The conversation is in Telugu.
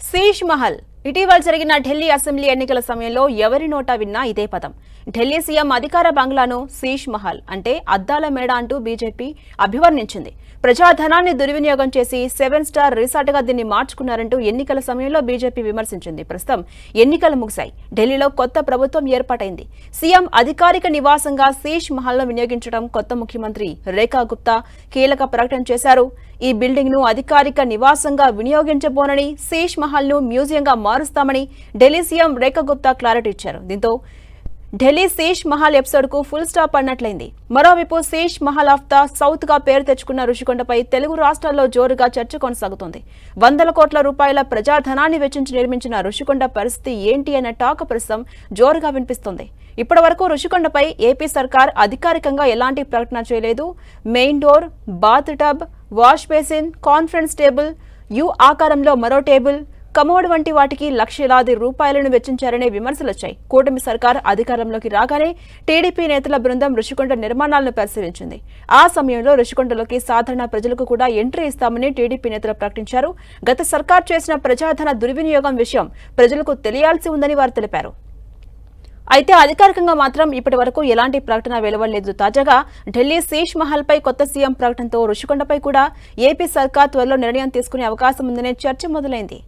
శీష్ మహల్ ఇటీవల జరిగిన ఢిల్లీ అసెంబ్లీ ఎన్నికల సమయంలో ఎవరి నోటా విన్నా ఇదే పదం. ఢిల్లీ సీఎం అధికార బంగ్లాను శీష్ మహల్ అంటే అద్దాల మేడ అంటూ బీజేపీ అభివర్ణించింది. ప్రజాధనాన్ని దుర్వినియోగం చేసి సెవెన్ స్టార్ రిసార్ట్గా దీన్ని మార్చుకున్నారంటూ ఎన్నికల సమయంలో బీజేపీ విమర్శించింది. ప్రస్తుతం ఎన్నికలు ముగిశాయి. ఢిల్లీలో కొత్త ప్రభుత్వం ఏర్పాటైంది. సీఎం అధికారిక నివాసంగా శీష్ మహల్ను వినియోగించడం కొత్త ముఖ్యమంత్రి రేఖా గుప్తా కీలక ప్రకటన చేశారు. ఈ బిల్డింగ్ను అధికారిక నివాసంగా వినియోగించబోనని శీష్ మహల్ను మ్యూజియంగా మారుస్తామని ఢిల్లీ సీఎం రేఖా గుప్తా క్లారిటీ ఇచ్చారు. దీంతో ఢిల్లీ శేష్ మహల్ ఎపిసోడ్కు ఫుల్ స్టాప్ అన్నట్లయింది. మరోవైపు శేష్ మహల్ ఆఫ్ ద సౌత్గా పేరు తెచ్చుకున్న రుషికొండపై తెలుగు రాష్ట్రాల్లో జోరుగా చర్చ కొనసాగుతోంది. వందల కోట్ల రూపాయల ప్రజాధనాన్ని వెచ్చించి నిర్మించిన రుషికొండ పరిస్థితి ఏంటి అన్న టాక్ ప్రస్తుతం జోరుగా వినిపిస్తోంది. ఇప్పటి వరకు రుషికొండపై ఏపీ సర్కార్ అధికారికంగా ఎలాంటి ప్రకటన చేయలేదు. Main door bath tub wash basin conference table U ఆకారంలో మరో టేబుల్ కమోడ్ వంటి వాటికి లక్షలాది రూపాయలను వెచ్చించారనే విమర్శలు వచ్చాయి. కూటమి సర్కార్ అధికారంలోకి రాగానే టీడీపీ నేతల బృందం రుషికొండ నిర్మాణాలను పరిశీలించింది. ఆ సమయంలో రుషికొండలోకి సాధారణ ప్రజలకు కూడా ఎంట్రీ ఇస్తామని టీడీపీ నేతలు ప్రకటించారు. గత సర్కార్ చేసిన ప్రజాధన దుర్వినియోగం విషయం ప్రజలకు తెలియాల్సి ఉందని వారు తెలిపారు. అయితే అధికారికంగా మాత్రం ఇప్పటి వరకు ఎలాంటి ప్రకటన వెలువడలేదు. తాజాగా ఢిల్లీ శీష్ మహల్ పై కొత్త సీఎం ప్రకటనతో రుషికొండపై కూడా ఏపీ సర్కార్ త్వరలో నిర్ణయం తీసుకునే అవకాశం ఉందనే చర్చ మొదలైంది.